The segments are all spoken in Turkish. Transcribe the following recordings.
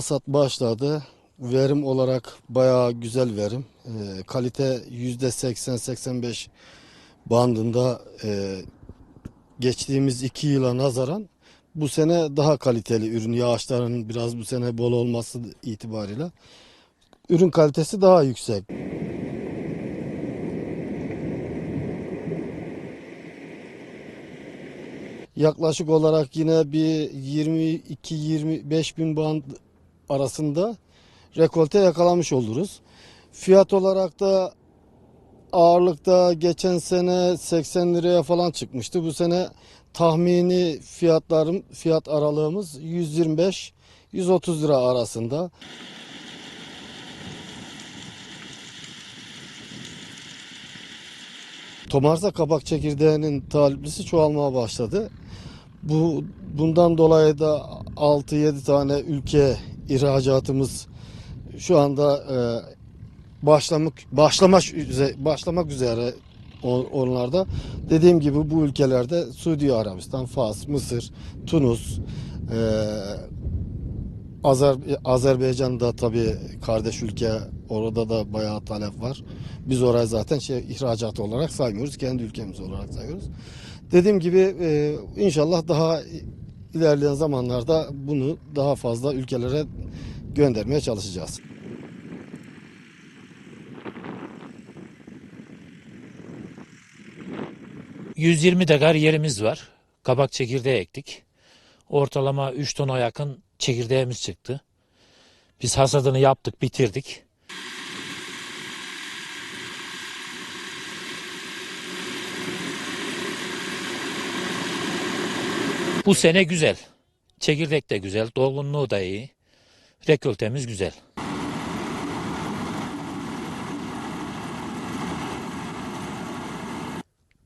hasat başladı. Verim olarak bayağı güzel verim. Ee, kalite %80-85 bandında e, geçtiğimiz iki yıla nazaran bu sene daha kaliteli ürün. Yağışların biraz bu sene bol olması itibariyle ürün kalitesi daha yüksek. Yaklaşık olarak yine bir 22-25 bin band arasında rekolte yakalamış oluruz. Fiyat olarak da ağırlıkta geçen sene 80 liraya falan çıkmıştı. Bu sene tahmini fiyatlarım fiyat aralığımız 125 130 lira arasında. Tomarza kabak çekirdeğinin taliplisi çoğalmaya başladı. Bu bundan dolayı da 6-7 tane ülke ihracatımız şu anda e, başlamak başlamak üzere başlamak üzere onlarda. Dediğim gibi bu ülkelerde Suudi Arabistan, Fas, Mısır, Tunus, e, Azer, Azerbaycan da tabii kardeş ülke. Orada da bayağı talep var. Biz orayı zaten şey ihracat olarak saymıyoruz. Kendi ülkemiz olarak sayıyoruz. Dediğim gibi e, inşallah daha ilerleyen zamanlarda bunu daha fazla ülkelere göndermeye çalışacağız. ...120 dekar yerimiz var. Kabak çekirdeği ektik. Ortalama 3 tona yakın çekirdeğimiz çıktı. Biz hasadını yaptık, bitirdik. Bu sene güzel. Çekirdek de güzel, dolgunluğu da iyi. Rekoltemiz güzel.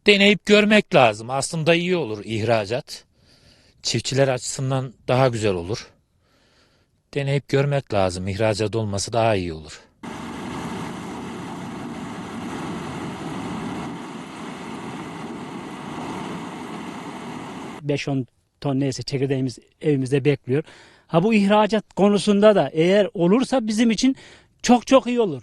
deneyip görmek lazım. Aslında iyi olur ihracat. Çiftçiler açısından daha güzel olur. Deneyip görmek lazım. İhracat olması daha iyi olur. Hı. 5-10 ton neyse çekirdeğimiz evimizde bekliyor. Ha bu ihracat konusunda da eğer olursa bizim için çok çok iyi olur.